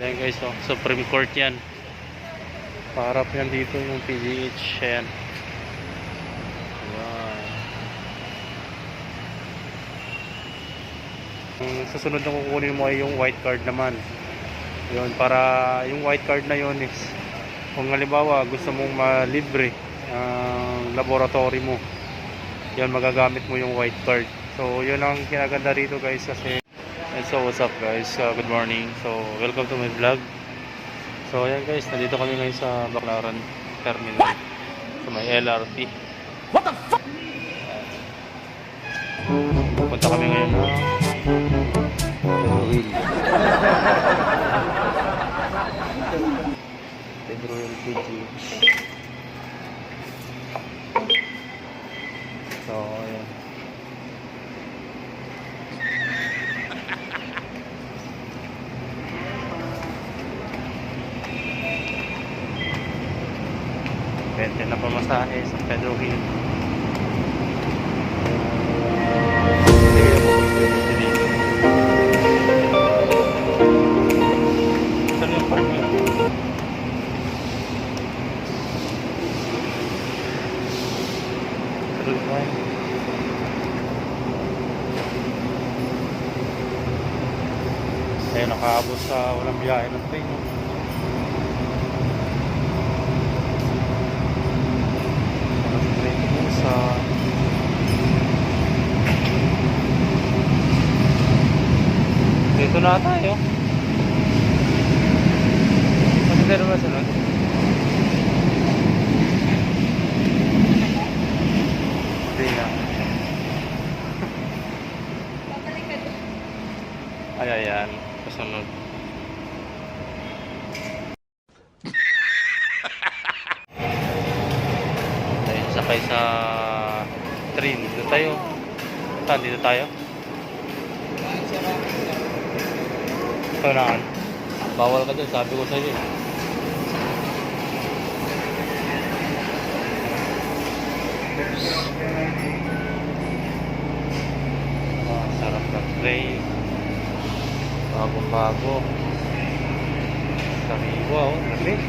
Ayan guys, oh, Supreme Court yan. Paharap yan dito yung PGH. Ayan. Wow. Susunod na kukunin mo ay yung white card naman. Yun, para yung white card na yun is kung halimbawa gusto mong malibre ang laboratory mo yan magagamit mo yung white card so yun ang kinaganda rito guys kasi so what's up guys? Uh, good morning. So welcome to my vlog. So ayan guys nandito kami ngayon sa Baclaran Terminal. Sa may LRT what the fuck? Pupunta kami ngayon na Pedro LPG so ayan Bente na pamasahe sa Pedro Hill. Ayun, nakaabot sa walang biyahe ng train. no? Walang train dun sa dito na tayo. Saan tayo naman sunod? Hindi. Ay, ayan. Kasunod. Tayo sakay sa train. Dito tayo. Saan? Dito tayo? Kailangan. Bawal ka dun. Sabi ko sa'yo eh. Ah, sarap ng train. Bagong bago. Sariwa oh. Lamig.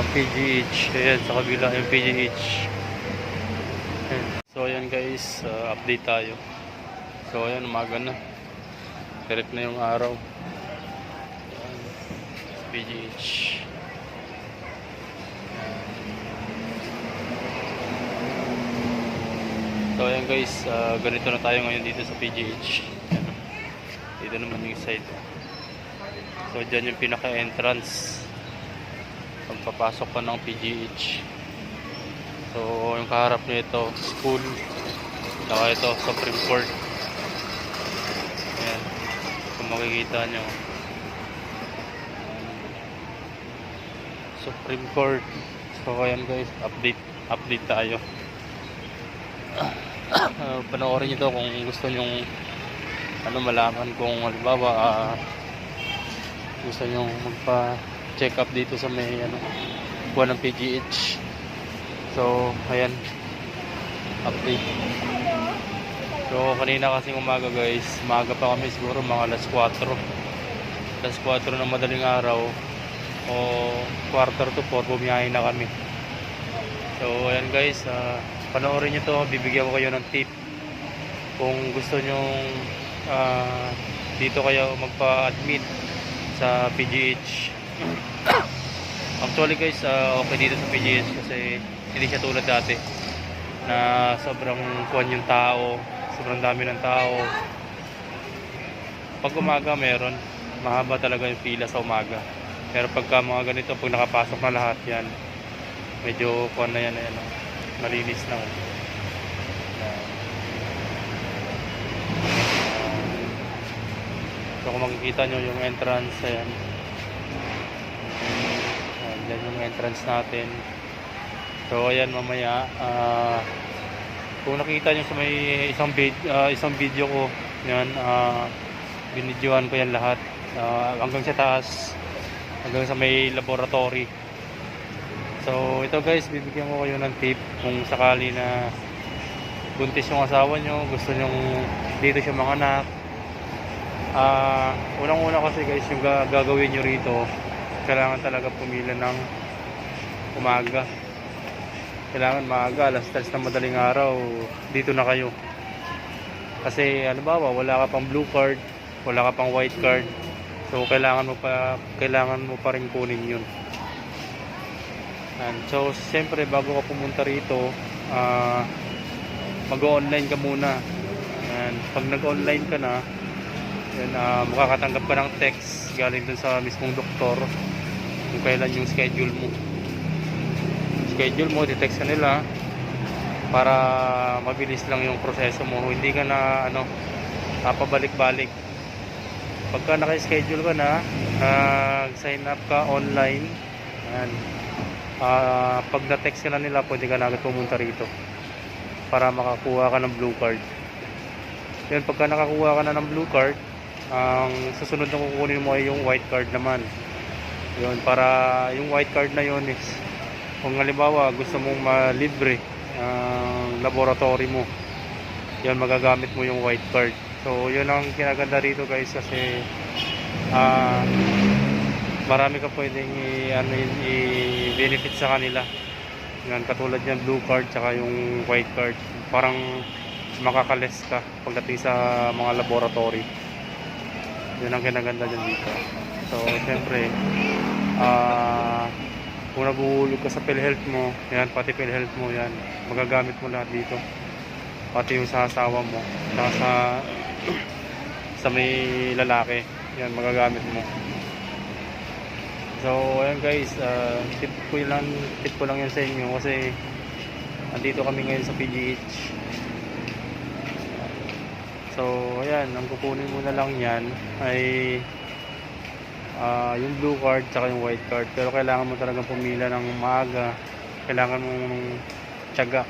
Puntang PGH. Ayan, sa kabila yung PGH. Ayan. So ayan guys, uh, update tayo. So ayan, umaga na. Direct na yung araw. Ayan. PGH. So ayan guys, ah, ganito na tayo ngayon dito sa PGH. Ayan. Dito naman yung side. So dyan yung pinaka-entrance. Pagpapasok ka ng PGH. So yung kaharap nito, school. Saka ito, Supreme Court. Ayan. Kung makikita nyo. Supreme Court. So ayan guys, update update tayo. Uh, panoorin niyo to kung gusto niyo ano malaman kung halimbawa ah, gusto niyo magpa check up dito sa may ano buwan ng PGH. So ayan update. So kanina kasing umaga guys, maga pa kami siguro mga alas 4. Alas 4 ng madaling araw o quarter to 4 bumiyahe na kami so ayan guys ah, panoorin nyo to bibigyan ko kayo ng tip kung gusto nyo dito kayo magpa-admit sa PGH actually guys ah, okay dito sa PGH kasi hindi siya tulad dati na sobrang kuwan yung tao sobrang dami ng tao pag umaga meron mahaba talaga yung pila sa umaga Pero pagka mga ganito, pag nakapasok na lahat yan, medyo kuhan na yan, ayan, oh. malinis na. Oh. Yan. So kung makikita nyo yung entrance, ayan. Yan yung entrance natin. So ayan mamaya, ah, kung nakita nyo sa may isang, vid- ah, isang video ko, yan, ah, binidyohan ko yan lahat. Ah, hanggang sa taas, hanggang sa may laboratory. So ito guys, bibigyan ko kayo ng tip kung sakali na buntis yung asawa nyo, gusto nyong dito siya manganak. Ah, unang-una kasi guys, yung ga- gagawin nyo rito, kailangan talaga pumila ng umaga. Kailangan maaga, alas 3 ng madaling araw, dito na kayo. Kasi ano ba, wala ka pang blue card, wala ka pang white card. So kailangan mo pa kailangan mo pa rin kunin 'yun. And so siyempre bago ka pumunta rito, ah mag-online ka muna. And pag nag-online ka na, then ah, makakatanggap ka ng text galing dun sa mismong doktor kung kailan yung schedule mo. Schedule mo, text ka nila para mabilis lang yung proseso mo. Hindi ka na ano, papabalik-balik. Pagka naka-schedule ka na, nag-sign up ka online, ayan, ah, pag na-text ka na nila, pwede ka na agad pumunta rito para makakuha ka ng blue card. Yun, pagka nakakuha ka na ng blue card, ang susunod na kukunin mo ay yung white card naman. Yun, para yung white card na yun is, kung halimbawa gusto mong malibre ang laboratory mo, yun magagamit mo yung white card. So, yun ang kinaganda rito guys kasi ah marami ka pwedeng i, ano, yun, i-benefit sa kanila. Yan, katulad yan, blue card tsaka yung white card. Parang makakales ka pagdating sa mga laboratory. Yun ang kinaganda dyan dito. So, siyempre, ah kung naguhulog ka sa PhilHealth mo, yan, pati PhilHealth mo, yan, magagamit mo lahat dito. Pati yung sa asawa mo, saka sa, sa may lalaki, yan, magagamit mo. So, ayan guys, ah, tip ko lang, tip ko lang yan sa inyo kasi andito kami ngayon sa PGH. So, ayan, ang kukunin mo lang yan ay ah, yung blue card tsaka yung white card. Pero kailangan mo talagang pumila ng maaga. Kailangan mo tiyaga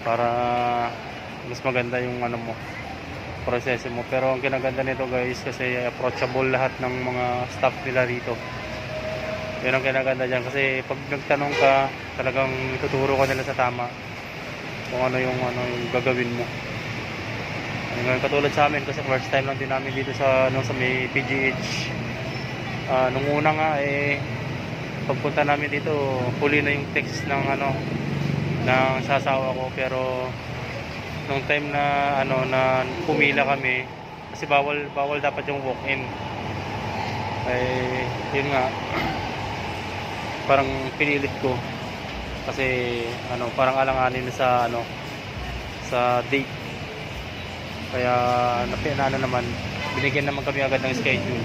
para mas maganda yung ano mo proseso mo. Pero ang kinaganda nito guys kasi approachable lahat ng mga staff nila rito. Yun ang kinaganda dyan kasi pag nagtanong ka talagang ituturo ka nila sa tama kung ano yung ano yung gagawin mo. Ngayon katulad sa amin kasi first time lang din namin dito sa ano sa may PGH. Ah, nung una nga eh pagpunta namin dito huli na yung text ng ano ng sasawa ko pero nung time na ano na pumila kami kasi bawal bawal dapat yung walk-in. Eh yun nga parang pinilit ko kasi ano parang alanganin sa ano sa date kaya napinano naman. Binigyan naman kami agad ng schedule.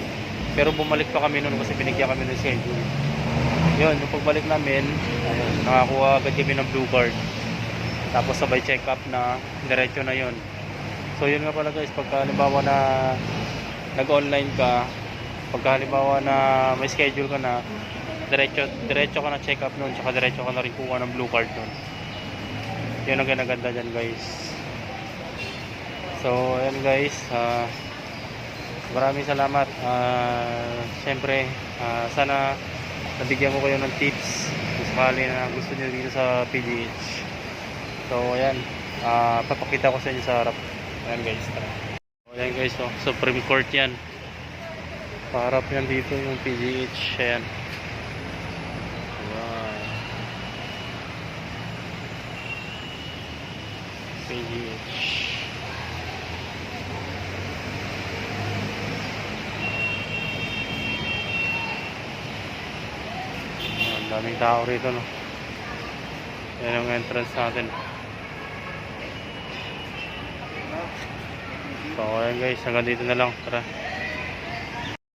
Pero bumalik pa kami noon kasi binigyan kami ng schedule. Yun yung pagbalik namin ayun, nakakuha agad kami ng blue card. Tapos sabay check up na diretso na yun. So yun nga pala guys pagka halimbawa na nag online ka pagka halimbawa na may schedule ka na diretso diretso ka na check up noon tsaka diretso ka na rin kuha ng blue card noon. Yun ang ginaganda dyan guys So, ayan guys. ah, maraming salamat. Uh, Siyempre, ah, sana nabigyan ko kayo ng tips kung sakali na gusto niyo dito sa PGH. So, ayan. ah, papakita ko sa inyo sa harap. Ayan guys. Tara. So, ayan guys. Oh, Supreme Court yan. Paharap yan dito yung PGH. Ayan. Wow. PGH. Ang daming tao rito, no? Yan ang entrance natin. So, ayan guys, hanggang dito na lang. Tara.